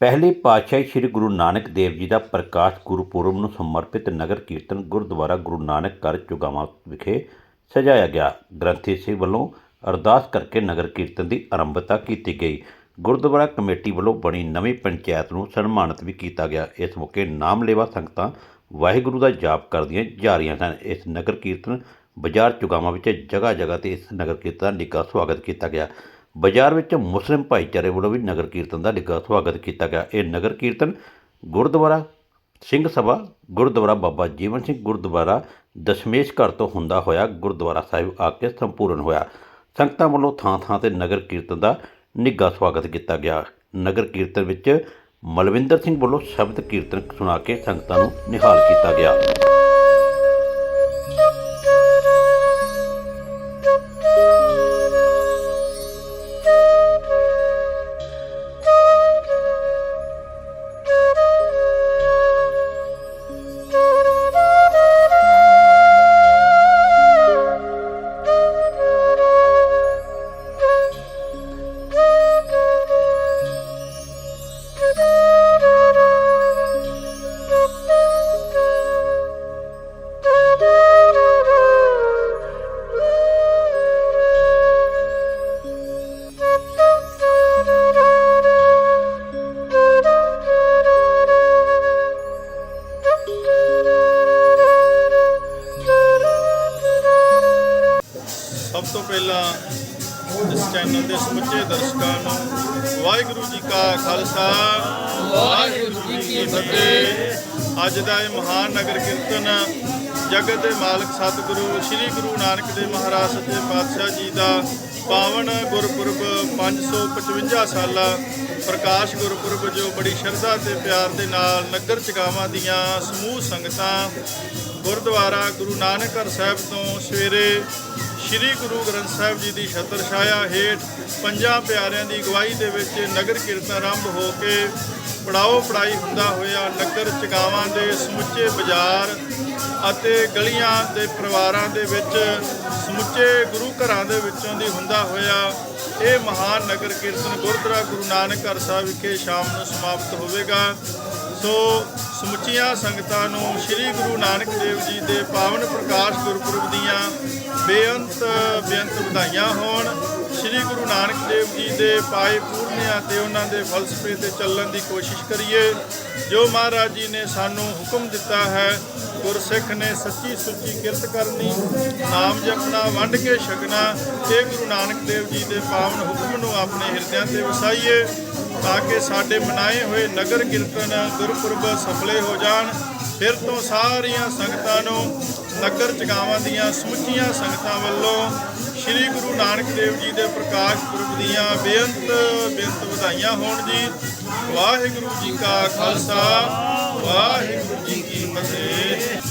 ਪਹਿਲੀ ਪਾਤਸ਼ਾਹੀ ਸ੍ਰੀ ਗੁਰੂ ਨਾਨਕ ਦੇਵ ਜੀ ਦਾ ਪ੍ਰਕਾਸ਼ ਗੁਰਪੁਰਬ ਨੂੰ ਸਮਰਪਿਤ ਨਗਰ ਕੀਰਤਨ ਗੁਰਦੁਆਰਾ ਗੁਰੂ ਨਾਨਕ ਘਰ ਚੁਗਾਵਾਂ ਵਿਖੇ ਸਜਾਇਆ ਗਿਆ। ਗ੍ਰੰਥੀ ਸਿੰਘ ਵੱਲੋਂ ਅਰਦਾਸ ਕਰਕੇ ਨਗਰ ਕੀਰਤਨ ਦੀ ਆਰੰਭਤਾ ਕੀਤੀ ਗਈ। ਗੁਰਦੁਆਰਾ ਕਮੇਟੀ ਵੱਲੋਂ ਬਣੀ ਨਵੀਂ ਪੰਚਾਇਤ ਨੂੰ ਸਨਮਾਨਿਤ ਵੀ ਕੀਤਾ ਗਿਆ। ਇਸ ਮੌਕੇ ਨਾਮ ਲੇਵਾ ਸੰਗਤਾਂ ਵਾਹਿਗੁਰੂ ਦਾ ਜਾਪ ਕਰਦੀਆਂ ਜਾ ਰਹੀਆਂ ਸਨ। ਇਸ ਨਗਰ ਕੀਰਤਨ ਬਾਜ਼ਾਰ ਚੁਗਾਵਾਂ ਵਿੱਚ ਜਗ੍ਹਾ ਜਗ੍ਹਾ ਤੇ ਇਸ ਨਗਰ ਕੀਰਤਨ ਦਾ ਨਿੱਘਾ ਸਵਾਗਤ ਕੀਤਾ ਗਿਆ। ਬਾਜ਼ਾਰ ਵਿੱਚ ਮੁਸਲਿਮ ਭਾਈਚਾਰੇ ਵੱਲੋਂ ਵੀ ਨਗਰ ਕੀਰਤਨ ਦਾ ਨਿੱਘਾ ਸਵਾਗਤ ਕੀਤਾ ਗਿਆ। ਇਹ ਨਗਰ ਕੀਰਤਨ ਗੁਰਦੁਆਰਾ ਸਿੰਘ ਸਭਾ, ਗੁਰਦੁਆਰਾ ਬਾਬਾ ਜੀਵਨ ਸਿੰਘ ਗੁਰਦੁਆਰਾ ਦਸ਼ਮੇਸ਼ ਘਰ ਤੋਂ ਹੁੰਦਾ ਹੋਇਆ ਗੁਰਦੁਆਰਾ ਸਾਹਿਬ ਆ ਕੇ ਸੰਪੂਰਨ ਹੋਇਆ। ਸੰਗਤਾਂ ਵੱਲੋਂ ਥਾਂ ਥਾਂ ਤੇ ਨਗਰ ਕੀਰਤਨ ਦਾ ਨਿੱਘਾ ਸਵਾਗਤ ਕੀਤਾ ਗਿਆ। ਨਗਰ ਕੀਰਤਨ ਵਿੱਚ ਮਲਵਿੰਦਰ ਸਿੰਘ ਵੱਲੋਂ ਸ਼ਬਦ ਕੀਰਤਨ ਸੁਣਾ ਕੇ ਸੰਗਤਾਂ ਨੂੰ ਨਿਹਾਲ ਕੀਤਾ ਗਿਆ। ਸਭ ਤੋਂ ਪਹਿਲਾਂ ਇਸ ਚੈਨਲ ਦੇ ਸਮੁੱਚੇ ਦਰਸ਼ਕਾਂ ਨੂੰ ਵਾਹਿਗੁਰੂ ਜੀ ਕਾ ਖਾਲਸਾ, ਵਾਹਿਗੁਰੂ ਜੀ ਕੀ ਫਤਿਹ। ਅੱਜ ਦਾ ਇਹ ਮਹਾਨ ਨਗਰ ਕੀਰਤਨ ਜਗਤ ਦੇ ਮਾਲਕ ਸਤਿਗੁਰੂ, ਸ੍ਰੀ ਗੁਰੂ ਨਾਨਕ ਦੇਵ ਮਹਾਰਾਜ ਸੱਚੇ ਪਾਤਸ਼ਾਹ ਜੀ ਦਾ ਪਾਵਨ ਗੁਰਪੁਰਬ 555 ਸਾਲਾ ਪ੍ਰਕਾਸ਼ ਗੁਰਪੁਰਬ, ਜੋ ਬੜੀ ਸ਼ਰਧਾ ਤੇ ਪਿਆਰ ਦੇ ਨਾਲ ਨਗਰ ਚਗਾਵਾਂ ਦੀਆਂ ਸਮੂਹ ਸੰਗਤਾਂ ਗੁਰਦੁਆਰਾ ਗੁਰੂ ਨਾਨਕ ਘਰ ਸਾਹਿਬ ਤੋਂ ਸਵੇਰੇ ਸ੍ਰੀ ਗੁਰੂ ਗ੍ਰੰਥ ਸਾਹਿਬ ਜੀ ਦੀ ਛਤਰ ਛਾਇਆ ਹੇਠ ਪੰਜਾਂ ਪਿਆਰਿਆਂ ਦੀ ਅਗਵਾਈ ਦੇ ਵਿੱਚ ਨਗਰ ਕੀਰਤਨ ਆਰੰਭ ਹੋ ਕੇ ਪੜਾਓ ਪੜਾਈ ਹੁੰਦਾ ਹੋਇਆ ਨਗਰ ਚਗਾਵਾਂ ਦੇ ਸਮੁੱਚੇ ਬਾਜ਼ਾਰ ਅਤੇ ਗਲੀਆਂ ਦੇ ਪਰਿਵਾਰਾਂ ਦੇ ਵਿੱਚ ਸਮੁੱਚੇ ਗੁਰੂ ਘਰਾਂ ਦੇ ਵਿੱਚੋਂ ਦੀ ਹੁੰਦਾ ਹੋਇਆ ਇਹ ਮਹਾਨ ਨਗਰ ਕੀਰਤਨ ਗੁਰਦੁਆਰਾ ਗੁਰੂ ਨਾਨਕ ਘਰ ਸਾਹਿਬ ਵਿਖੇ ਸ਼ਾਮ ਨੂੰ ਸਮਾਪਤ ਹੋਵੇਗਾ। ਸੋ ਸਮੁੱਚੀਆਂ ਸੰਗਤਾਂ ਨੂੰ ਸ੍ਰੀ ਗੁਰੂ ਨਾਨਕ ਦੇਵ ਜੀ ਦੇ ਪਾਵਨ ਪ੍ਰਕਾਸ਼ ਗੁਰਪੁਰਬ ਦੀਆਂ ਬੇਅੰਤ ਬੇਅੰਤ ਵਧਾਈਆਂ ਹੋਣ। ਸ੍ਰੀ ਗੁਰੂ ਨਾਨਕ ਦੇਵ ਜੀ ਦੇ ਪਾਏ ਪੂਰਨਿਆਂ ਤੇ ਉਹਨਾਂ ਦੇ ਫਲਸਫੇ ਤੇ ਚੱਲਣ ਦੀ ਕੋਸ਼ਿਸ਼ ਕਰੀਏ। ਜੋ ਮਹਾਰਾਜ ਜੀ ਨੇ ਸਾਨੂੰ ਹੁਕਮ ਦਿੱਤਾ ਹੈ, ਗੁਰਸਿੱਖ ਨੇ ਸੱਚੀ ਸੁੱਚੀ ਕਿਰਤ ਕਰਨੀ, ਨਾਮ ਜਪਣਾ, ਵੰਡ ਕੇ ਛਕਣਾ, ਇਹ ਗੁਰੂ ਨਾਨਕ ਦੇਵ ਜੀ ਦੇ ਪਾਵਨ ਹੁਕਮ ਨੂੰ ਆਪਣੇ ਹਿਰਦਿਆਂ ਤੇ ਵਸਾਈਏ। ਤਾਂ ਕਿ ਸਾਡੇ ਮਨਾਏ ਹੋਏ ਨਗਰ ਕੀਰਤਨ ਗੁਰਪੁਰਬ ਸਫਲੇ ਹੋ ਜਾਣ। ਫਿਰ ਤੋਂ ਸਾਰੀਆਂ ਸੰਗਤਾਂ ਨੂੰ ਨਗਰ ਚਗਾਵਾਂ ਦੀਆਂ ਸਮੁੱਚੀਆਂ ਸੰਗਤਾਂ ਵੱਲੋਂ ਸ੍ਰੀ ਗੁਰੂ ਨਾਨਕ ਦੇਵ ਜੀ ਦੇ ਪ੍ਰਕਾਸ਼ ਪੁਰਬ ਦੀਆਂ ਬੇਅੰਤ ਬੇਅੰਤ ਵਧਾਈਆਂ ਹੋਣ ਜੀ। ਵਾਹਿਗੁਰੂ ਜੀ ਕਾ ਖਾਲਸਾ, ਵਾਹਿਗੁਰੂ ਜੀ ਕੀ ਫਤਿਹ।